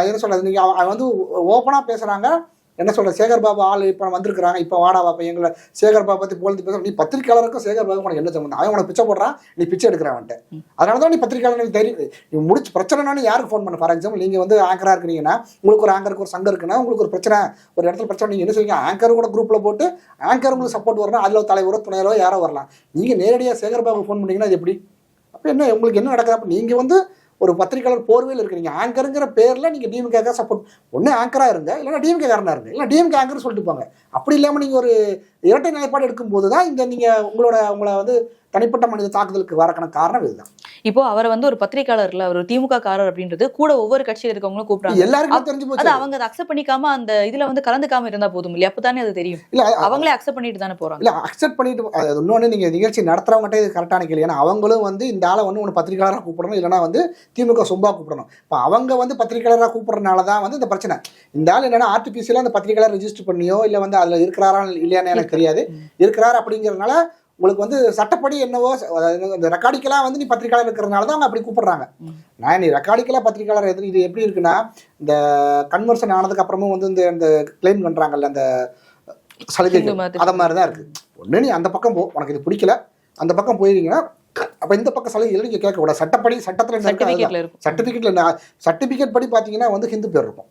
என்ன சொல்றது? நீங்க அவன் அவன் வந்து ஓப்பனா பேசுறாங்க. என்ன சொல்ற? சேகர் பாபு ஆள் இப்போ வந்திருக்கிறாங்க. இப்போ வாடா பாப்பா எங்களை சேகர் பாபு பத்தி புகழ்ந்து பேச நீ பத்திரிக்கையாளருக்கும் சேகர் பாபு உனக்கு என்ன சம்பந்தம்? அவன் உனக்கு பிச்சை போடுறான் நீ பிச்சை எடுக்கிறான் அவன்கிட்ட. அதனால தான் நீ பத்திரிக்கையாளர் தெரியும் நீ முடிச்சு பிரச்சனைனா யாருக்கு ஃபோன் பண்ண? ஃபார் எக்ஸாம்பிள் நீங்க வந்து ஆங்கரா இருக்கிறீங்கன்னா உங்களுக்கு ஒரு ஆங்கருக்கு ஒரு சங்கம் இருக்குன்னா உங்களுக்கு ஒரு பிரச்சனை ஒரு இடத்துல பிரச்சனை நீங்க என்ன செய்வீங்க ஆங்கர் கூட குரூப்ல போட்டு ஆங்கர் உங்களுக்கு சப்போர்ட் வரணும் அதுல தலைவரோ துணையரோ யாரோ வரலாம். நீங்க நேரடியா சேகர் பாபு ஃபோன் பண்ணீங்கன்னா அது எப்படி? அப்ப என்ன உங்களுக்கு என்ன நடக்குது? அப்ப நீங்க வந்து ஒரு பத்திரிகையாளர் போர்வையில் இருக்கிறீங்க ஆங்கருங்கிற பேரில் நீங்க டிஎம்கேக்காக சப்போர்ட் ஒன்று ஆங்கரா இருங்க இல்லைன்னா டிஎம்கே காரனா இருங்க இல்லை டிஎம்கே ஆங்கர் சொல்லிட்டு போங்க. அப்படி இல்லாமல் நீங்க ஒரு இரட்டை நிலைப்பாடு எடுக்கும்போது தான் இந்த நீங்க உங்களோட உங்களை வந்து தனிப்பட்ட மனித தாக்குதலுக்கு வரக்கான காரணம் இதுதான். இப்போ அவரை வந்து ஒரு பத்திரிகையாளர்ல அவர் ஒரு திமுக காரர் அப்படின்றது கூட ஒவ்வொரு கட்சியில் இருக்கவங்களும் கூப்பிடுறாங்க. எல்லாருக்குமே தெரிஞ்சு போச்சு. அவங்க அதை அக்செப்ட் பண்ணிக்காம அந்த இதுல வந்து கலந்துக்காம இருந்தா போதும் இல்லையா? அப்பதானே அது தெரியும். இல்ல அவங்களே அக்செப்ட் பண்ணிட்டு தானே போறாங்க. இல்ல அக்செப்ட் பண்ணிட்டு அது இன்னொன்று நீங்க நிகழ்ச்சி நடத்துறவங்ககிட்ட இது கரெக்டான கேள்வி. ஏன்னா அவங்களும் வந்து இந்த ஆளை வந்து ஒன்று பத்திரிகையாளராக கூப்பிடணும் இல்லைன்னா வந்து திமுக சொம்பா கூப்பிடணும். இப்போ அவங்க வந்து பத்திரிகையாளராக கூப்பிடுறதுனால தான் வந்து இந்த பிரச்சனை. இந்த ஆள் என்னன்னா ஆர்டிபிசியலாக அந்த பத்திரிகையாளர் ரெஜிஸ்டர் பண்ணியோ இல்லை வந்து அதில் இருக்கிறாரா இல்லையான்னு எனக்கு தெரியாது. இருக்கிறார் அப்படிங்கிறதுனால உங்களுக்கு வந்து சட்டப்படி என்னவோ இந்த ரெக்கார்டிக்கலாக வந்து நீ பத்திரிகையாளர் இருக்கிறதுனால தான் அவங்க அப்படி கூப்பிடுறாங்க. நான் நீ ரெக்கார்டிக்கலாக பத்திரிகையாளர் எது இது எப்படி இருக்குன்னா இந்த கன்வர்சன் ஆனதுக்கு அப்புறமும் வந்து இந்த இந்த கிளைம் பண்றாங்கல்ல அந்த சலுகை. அத மாதிரி. தான் இருக்கு. ஒண்ணு நீ அந்த பக்கம் போ உனக்கு இது பிடிக்கல அந்த பக்கம் போயிருக்கீங்கன்னா அப்ப இந்த பக்கம் சலுகைகளை நீங்க கேட்க கூடாது சட்டப்படி சட்டத்துல இருக்கும். சர்டிஃபிகேட்ல சர்டிஃபிகேட் படி பார்த்தீங்கன்னா வந்து ஹிந்து பேர் இருக்கும்.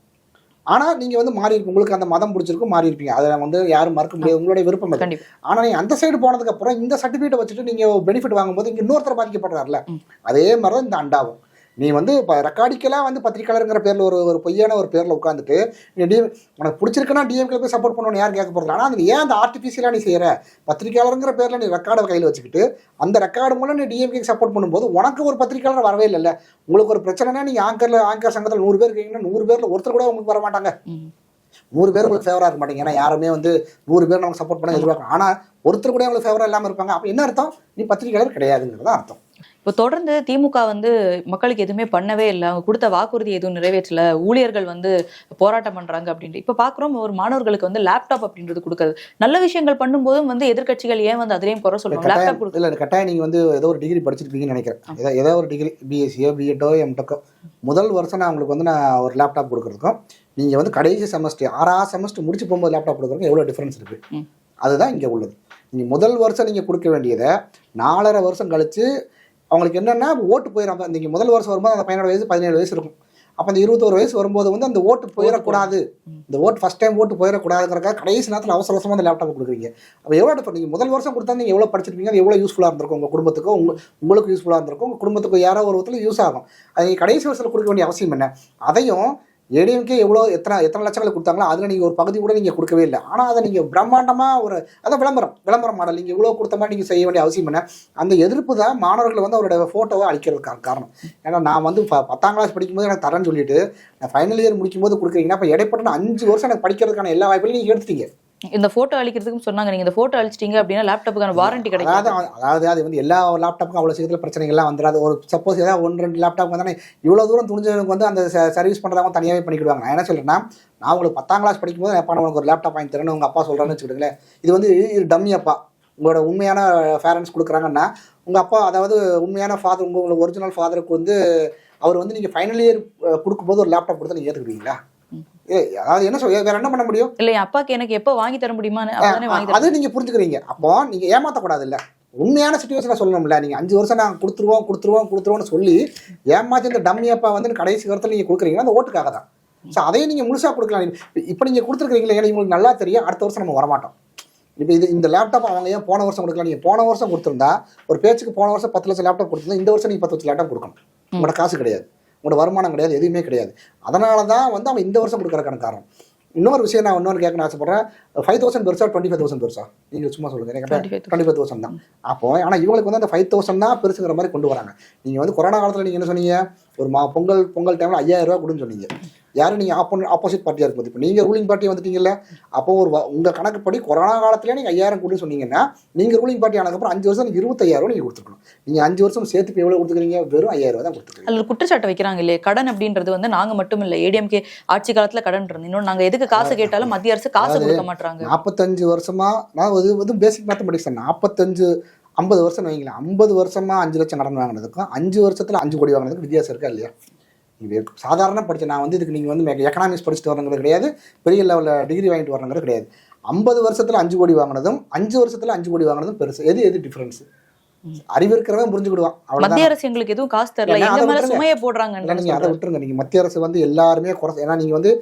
ஆனா நீங்க வந்து மாறி இருக்கு உங்களுக்கு அந்த மதம் பிடிச்சிருக்கும் மாறி இருப்பீங்க. அதை வந்து யாரும் மறுக்க முடியாது. உங்களுடைய விருப்பம் அது. கண்டிப்பா. ஆனா நீங்க அந்த சைடு போனதுக்கு அப்புறம் இந்த சர்டிஃபிகேட் வச்சுட்டு நீங்க பெனிஃபிட் வாங்கும்போது இங்க இன்னொருத்தர் பாதிக்கப்படுறாருல. அதே மாதிரி தான் இந்த அண்டாவும். நீ வந்து இப்போ ரெக்கார்டிக்கெல்லாம் வந்து பத்திரிக்கையாளருங்கிற பேரில் ஒரு ஒரு பொய்யான ஒரு பேரில் உட்காந்துட்டு நீ டி உனக்கு பிடிச்சிருக்குன்னா டிஎம்கே போய் சப்போர்ட் பண்ணணும்னு யாரும் கேட்க போகிறது ஆனால் அது ஏன் அந்த ஆர்டிஃபிஷியலாக நீ செய்கிற பத்திரிக்கையாளருங்கிற பேரில் நீ ரெக்கார்டை கையில் வச்சுக்கிட்டு அந்த ரெக்கார்டு மூலம் நீ டிஎம்கேக்கு சப்போர்ட் பண்ணும்போது உனக்கு ஒரு பத்திரிக்கையாளர் வரவே இல்லைல்ல. உங்களுக்கு ஒரு பிரச்சனைனா நீங்கள் ஆங்கரில் ஆங்கர் சங்கத்தில் நூறு பேர் இருக்கீங்கன்னா நூறு பேரில் ஒருத்தர் கூட உங்களுக்கு வர மாட்டாங்க நூறு பேர் உங்களுக்கு ஃபேவராக இருக்க மாட்டீங்க. ஏன்னா யாருமே வந்து நூறு பேர் நமக்கு சப்போர்ட் பண்ண எதிர்பார்க்கும் ஆனால் ஒருத்தர் கூட உங்களுக்கு ஃபேவராக இல்லாமல் இருப்பாங்க. அப்போ என்ன அர்த்தம்? நீ பத்திரிக்கையாளர் கிடையாதுங்கிறது அர்த்தம். இப்போ தொடர்ந்து திமுக வந்து மக்களுக்கு எதுவுமே பண்ணவே இல்லை. அவங்க கொடுத்த வாக்குறுதி எதுவும் நிறைவேற்றல. ஊழியர்கள் வந்து போராட்டம் பண்றாங்க அப்படின்ட்டு. இப்போ பாக்குறோம் ஒரு மாணவர்களுக்கு வந்து லேப்டாப் அப்படின்றது கொடுக்குறது நல்ல விஷயங்கள் பண்ணும்போதும் வந்து எதிர்க்கட்சிகள் ஏன் வந்து அதிலையும் குறை சொல்லுவாங்க? லேப்டாப் கட்டாயம் கொடுக்கு இல்லை கட்டாயம் நீங்கள் வந்து ஏதோ ஒரு டிகிரி படிச்சிருப்பீங்கன்னு நினைக்கிறேன். ஏதோ ஏதோ ஒரு டிகிரி பிஎஸ்சியோ பிஎட்டோ எம்டெக்கோ முதல் வருஷம் நான் உங்களுக்கு வந்து நான் ஒரு லேப்டாப் கொடுக்குறதுக்கும் நீங்கள் வந்து கடைசி செமஸ்டர் ஆறாவது செமஸ்டர் முடிச்சு போகும்போது லேப்டாப் கொடுக்குறதுக்கும் எவ்வளோ டிஃப்ரென்ஸ் இருக்குது. அதுதான் இங்கே உள்ளது. நீங்கள் முதல் வருஷம் நீங்கள் கொடுக்க வேண்டியதை நாலரை வருஷம் கழிச்சு அவங்களுக்கு என்னென்னா ஓட்டு போயிடும் நீங்கள் முதல் வருஷம் வரும்போது அந்த பையனோட வயசு பதினேழு வயசு இருக்கும். அப்போ அந்த இருபத்தோரு வயசு வரும்போது வந்து அந்த ஓட்டு போயிடக்கூடாது. இந்த ஓட்டு ஃபஸ்ட் டைம் ஓட்டு போயிடக்கூடாதுங்கிறக்காக கடைசி நேரத்தில் அவசர அவசரமாக அந்த லேப்டாப் கொடுக்குறீங்க. அப்போ எவ்வளோ different? நீங்க முதல் வருஷம் கொடுத்தா நீங்கள் எவ்வளோ படிச்சிருப்பீங்க? அது எவ்வளோ யூஸ்ஃபுல்லாக இருந்திருக்கும் உங்கள் குடும்பத்துக்கும் உங்க உங்களுக்கு யூஸ்ஃபுல்லாக இருந்திருக்கும். உங்கள் குடும்பத்துக்கு யாரோ ஒரு விதத்தில் யூஸ் ஆகும். அது கடைசி வருஷத்தில் கொடுக்க வேண்டிய அவசியம் என்ன? அதையும் ஏடிஎம்கே எவ்வளோ எத்தனை எத்தனை லட்சங்கள் கொடுத்தாங்களோ அதில் நீங்கள் ஒரு பகுதி கூட நீங்கள் கொடுக்கவே இல்லை. ஆனால் அதை நீங்கள் பிரம்மாண்டமாக ஒரு அதான் விளம்பரம் விளம்பரம் மாடல். நீங்கள் இவ்வளோ கொடுத்த மாதிரி நீங்கள் செய்ய வேண்டிய அவசியம் என்ன? அந்த எதிர்ப்பு தான் மாணவர்கள் வந்து அவரோட ஃபோட்டோவை அழிக்கிறதுக்கான காரணம். ஏன்னா நான் வந்து ப- பத்தாம் கிளாஸ் படிக்கும்போது எனக்கு தரேன்னு சொல்லிட்டு நான் ஃபைனல் இயர் முடிக்கும்போது கொடுக்குறீங்கன்னா இப்போ இடைப்பட்ட நான் அஞ்சு வருஷம் எனக்கு படிக்கிறதுக்கான எல்லா வாய்ப்புகளையும் நீங்கள் எடுத்துட்டீங்க. இந்த போட்டோ அழிக்கிறதுக்கும் சொன்னாங்க. நீங்க இந்த போட்டோ அழிச்சிட்டீங்க அப்படின்னா லேப்டாப்புக்கான வாரண்டி கிடைக்கும் அதாவது அது வந்து எல்லா லேப்டாப்புக்கும் அவ்வளோ சீக்கிரத்தில் பிரச்சனைகள்லாம் வந்துடாது. ஒரு சப்போஸ் ஏதாவது ஒன்று ரெண்டு லேப்டாப் வந்தானே இவ்வளோ தூரம் துணிஞ்சவங்க வந்து அந்த சர்வீஸ் பண்ணுறவங்க தனியாகவே பண்ணிக்கிடுவாங்க. நான் என்ன சொல்கிறேன்னா நான் உங்களுக்கு பத்தாம் கிளாஸ் படிக்கும்போது எப்பா உனக்கு ஒரு லேப்டாப் வாங்கி தரேன்னு உங்கள் அப்பா சொல்கிறேன்னு வச்சுக்கிடுங்களேன். இது வந்து இது டம்மி அப்பா. உங்களோட உண்மையான பேரண்ட்ஸ் கொடுக்குறாங்கன்னா உங்கள் அப்பா அதாவது உண்மையான ஃபாதர் உங்கள் ஒரிஜினல் ஃபாதருக்கு வந்து அவர் வந்து நீங்கள் ஃபைனல் இயர் கொடுக்கும்போது ஒரு லேப்டாப் கொடுத்து நீங்கள் ஏற்றுக்குவீங்களா அதாவது என்ன சொல் வேற என்ன பண்ண முடியும்? இல்ல அப்பாக்கு எனக்கு எப்ப வாங்கி தர தர அது நீங்க புரிஞ்சுக்கிறீங்க. அப்போ நீங்க ஏமாத்தக்கூடாது இல்ல உண்மையான சுச்சுவேஷனை சொல்லணும்ல. நீங்க அஞ்சு வருஷம் நாங்க கொடுத்துருவோம் கொடுத்துருவோம் கொடுத்துருவோம்னு சொல்லி ஏமாத்தி இந்த டம்மி அப்பா வந்து கடைசி கருத்துல நீங்க கொடுக்குறீங்கன்னா அந்த ஓட்டுக்காக தான். ஸோ அதையும் நீங்க முழுசா கொடுக்கலாம். இப்போ நீங்க கொடுத்துருக்கீங்களா ஏன்னா உங்களுக்கு நல்லா தெரியும் அடுத்த வருஷம் நம்ம வரமாட்டோம். இப்போ இது இந்த லேப்டாப் அவங்க ஏன் போன வருஷம் கொடுக்கலாம் நீங்கள் போன வருஷம் கொடுத்துருந்தா ஒரு பேச்சுக்கு போன வருஷம் பத்து லட்சம் லேப்டாப் கொடுத்துருந்தா இந்த வருஷம் நீங்கள் பத்து லட்சம் லேப்டாப் கொடுக்கணும். உங்களோட காசு கிடையாது. உங்களோட வருமானம் கிடையாது எதுவுமே கிடையாது. அதனால தான் வந்து அவன் இந்த வருஷம் கொடுக்குறக்கான காரணம். இன்னொரு விஷயம் நான் இன்னொரு கேட்கணும் ஆசைப்படுறேன். ஃபைவ் தௌசண்ட் பெருசா டுவெண்ட்டி ஃபைவ் தௌசண்ட் பெருசா? நீங்கள் சும்மா சொல்லுங்க. எனக்கு 25,000. டுவெண்ட்டி ஃபைவ் தௌசண்ட் தான். அப்போ ஆனால் இவங்களுக்கு வந்து அந்த ஃபைவ் தௌசண்ட் தான் பெருசுங்கிற மாதிரி கொண்டு வராங்க. நீங்கள் வந்து கொரோனா காலத்தில் நீங்கள் என்ன சொன்னீங்க? ஒரு மா பொங்கல் பொங்கல் டைமில் ஐயாயிரம் ரூபா கொடுன்னு சொன்னீங்க. யாரும் நீங்கள் ஆப்போ ஆப்போசிட் பார்ட்டியாக இருக்கும்போது இப்போ நீங்கள் ரூலிங் பார்ட்டி வந்துட்டீங்கல்ல? அப்போ ஒரு வ- உங்க கணக்குப்படி கொரோனா காலத்துல நீங்கள் ஐயாயிரம் கொடுன்னு சொன்னீங்கன்னா நீங்கள் ரூலிங் பார்ட்டி ஆனதுக்கப்புறம் அஞ்சு வருஷம் நீங்கள் இருபத்தையாயிரம் நீங்கள் கொடுத்துருக்கணும். நீங்கள் அஞ்சு வருஷம் சேர்த்து இப்போ எவ்வளோ கொடுத்துக்கிறீங்க? வெறும் ஐயாயிரம் தான் கொடுத்துருக்கீங்க அதுல குற்றச்சாட்டு வைக்கிறாங்க இல்லையா? கடன் அப்படின்றது வந்து நாங்க மட்டும் இல்ல ஏடிஎம்கே ஆட்சி காலத்துல கடன் இருந்தோம் இன்னொன்று நாங்க எதுக்கு காசு கேட்டாலும் மத்திய அரசு காசு கொடுக்க மாட்டாங்க நாற்பத்தஞ்சு வருஷமா நான் இது வந்து பேசிக் மேத்தமெட்டிக்ஸ் நாற்பத்தஞ்சு ஐம்பது வருஷம் வைங்களேன். ஐம்பது வருஷமா அஞ்சு லட்சம் கடன் வாங்கினதுக்கும் அஞ்சு வருஷத்துல அஞ்சு கோடி வாங்கினதுக்கு வித்தியாசம் இருக்கா இல்லையா. சாதாரண படித்த நான் வந்து இதுக்கு நீங்கள் வந்து எக்கனாமிக்ஸ் படிச்சுட்டு வரணுங்கிறது கிடையாது. பெரிய லெவலில் டிகிரி வாங்கிட்டு வரணுங்கிறது கிடையாது. ஐம்பது வருஷத்தில் அஞ்சு கோடி வாங்கினதும் அஞ்சு வருஷத்தில் அஞ்சு கோடி வாங்கினதும் பெருசு. எது எது டிஃப்ரென்ஸு அறிவு இருக்கிறவன் புரிஞ்சுக்கிடுவான். மத்திய அரசு எங்களுக்கு எதுவும் காசு தரல. எங்க மேல. சுமையை இல்லை போடுறாங்கன்னு நீங்கள் அதை விட்டுருங்க. நீங்கள் மத்திய அரசு வந்து எல்லாருமே குறை ஏன்னா நீங்கள் வந்து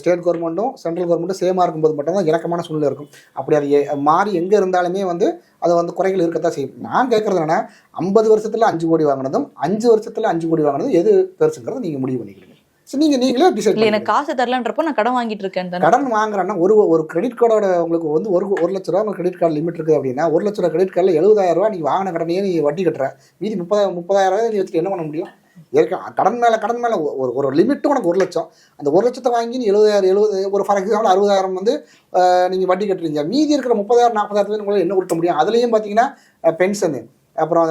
ஸ்டேட் கவர்மெண்ட்டும் சென்ட்ரல் கவர்மெண்ட்டும் சேமாக இருக்கும்போது மட்டும்தான் இலக்கமான சூழ்நிலை இருக்கும். அப்படி அது மாறி எங்கே இருந்தாலுமே வந்து அது வந்து குறைகள் இருக்கத்தான் செய்யும். நான் கேட்குறது என்னன்னா ஐம்பது வருஷத்தில் அஞ்சு கோடி வாங்கினதும் அஞ்சு வருஷத்தில் அஞ்சு கோடி வாங்கினதும் எது பெருசுங்கிறத நீங்கள் முடிவு பண்ணிக்கிடுங்க ஸோ நீங்கள் நீங்களே டிசைட் இல்ல எனக்கு காசு தரலன்றப்போ நான் கடன் வாங்கிட்டு இருக்கேன் கடன் வாங்குறேன்னா ஒரு ஒரு கிரெடிட் கார்டோட உங்களுக்கு வந்து ஒரு ஒரு லட்ச ரூபா உங்களுக்கு கிரெடிட் கார்டு லிமிட் இருக்குது அப்படின்னா ஒரு லட்ச ரூபா கிரெடிட் கார்டில் எழுபதாயிரம் ரூபா நீங்கள் வாங்கின கடனையே நீ வட்டி கட்டுற. மீதி முப்பதாயிரம் முப்பதாயிரம் ரூபாய் நீ வச்சுட்டு என்ன பண்ண முடியும்? ஏற்க கடன் மேலே கடன் மேலே ஒரு ஒரு லிமிட்டு உனக்கு ஒரு லட்சம். அந்த ஒரு லட்சத்தை வாங்கி நீ எழுபதாயிரம் எழுபது ஒரு ஃபார் எக்ஸாம்பிள் அறுபதாயிரம் வந்து நீங்கள் வட்டி கட்டுறீங்க. மீதி இருக்கிற முப்பதாயிரம் நாற்பதாயிரத்துல உங்களால் என்ன கொடுக்க முடியும்? அதுலேயும் பார்த்தீங்கன்னா பென்ஷனு அப்புறம்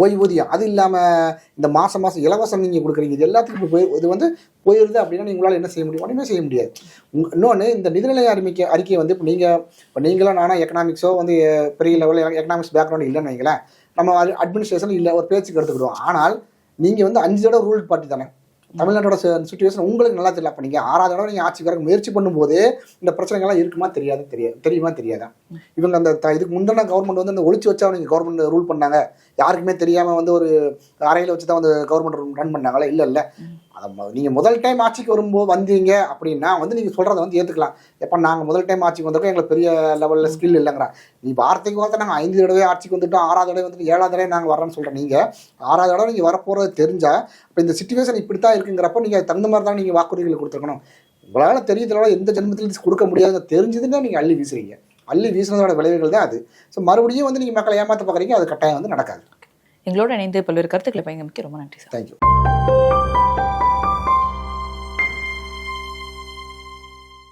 ஓய்வூதியம். அது இல்லாமல் இந்த மாதம் மாதம் இலவசம் நீங்கள் கொடுக்குறீங்க. இது எல்லாத்துக்கும் போய் இது வந்து போயிருது அப்படின்னா உங்களால் என்ன செய்ய முடியும்? ஒன்றுமே செய்ய முடியாது. இன்னொன்று இந்த நிதிநிலை அறிக்கை வந்து இப்போ நீங்கள் இப்போ நீங்களும் நானும் எக்கனாமிக்ஸோ வந்து பெரிய லெவலில் எக்கனாமிக்ஸ் பேக்ரவுண்ட் இல்லைன்னு வைங்களேன். நம்ம அட்மினிஸ்ட்ரேஷன் இல்லை ஒரு பேச்சுக்கு எடுத்துக்கிடுவோம். ஆனால் நீங்கள் வந்து அஞ்சு தடவை ரூல் பார்ட்டி தானே. தமிழ்நாட்டோட சுச்சுவேஷன் உங்களுக்கு நல்லா தெரியல. அப்போ நீங்கள் ஆறாவது தடவை நீங்கள் ஆட்சிக்கு வர முயற்சி பண்ணும்போது இந்த பிரச்சனைகள்லாம் இருக்குமா தெரியாது தெரியாது தெரியுமா தெரியாதா? இவங்க அந்த த- இதுக்கு முந்தின கவர்மெண்ட் வந்து அந்த ஒழிச்சு வச்சா நீங்கள் கவர்மெண்ட் ரூல் பண்ணாங்க. யாருக்குமே தெரியாமல் வந்து ஒரு அறையில் வச்சு தான் வந்து கவர்மெண்ட் ரன் பண்ணாங்களா? இல்லை இல்லை. அதை நீங்கள் முதல் டைம் ஆட்சிக்கு வரும்போது வந்தீங்க அப்படின்னா வந்து நீங்கள் சொல்கிறத வந்து ஏற்றுக்கலாம் எப்போ நாங்கள் முதல் டைம் ஆட்சிக்கு வந்தப்போ எங்களுக்கு பெரிய லெவலில் ஸ்கில் இல்லைங்கிறா. நீ வார்த்தைக்கு வார்த்தை நாங்கள் ஐந்து தடவை ஆட்சிக்கு வந்துட்டோம் ஆறாவது தடவை வந்துட்டு ஏழாவது தடவை நாங்கள் வர்றோம்னு சொல்கிறேன் நீங்கள் ஆறாவது தடவை நீங்கள் வரப்போகிறது தெரிஞ்சால் இப்போ இந்த சுச்சுவேஷன் இப்படித்தான் இருக்குங்கிறப்ப நீங்க தகுந்த மாதிரி தான் நீங்க வாக்குறுதிகள் கொடுத்துருக்கணும். உங்களால தெரியறதுனால எந்த ஜென்மத்திலும் கொடுக்க முடியாதுன்னு தெரிஞ்சதுன்னா நீங்க அள்ளி வீசுறீங்க. அள்ளி வீசுனதோட விளைவுகள் தான் அது. ஸோ மறுபடியும் வந்து நீங்க மக்களை ஏமாத்த பார்க்குறீங்க அது கட்டாயம் வந்து நடக்காது. எங்களோட இணைந்து பல்வேறு கருத்துக்களை பயங்கமிக்க ரொம்ப நன்றி சார். தேங்க்யூ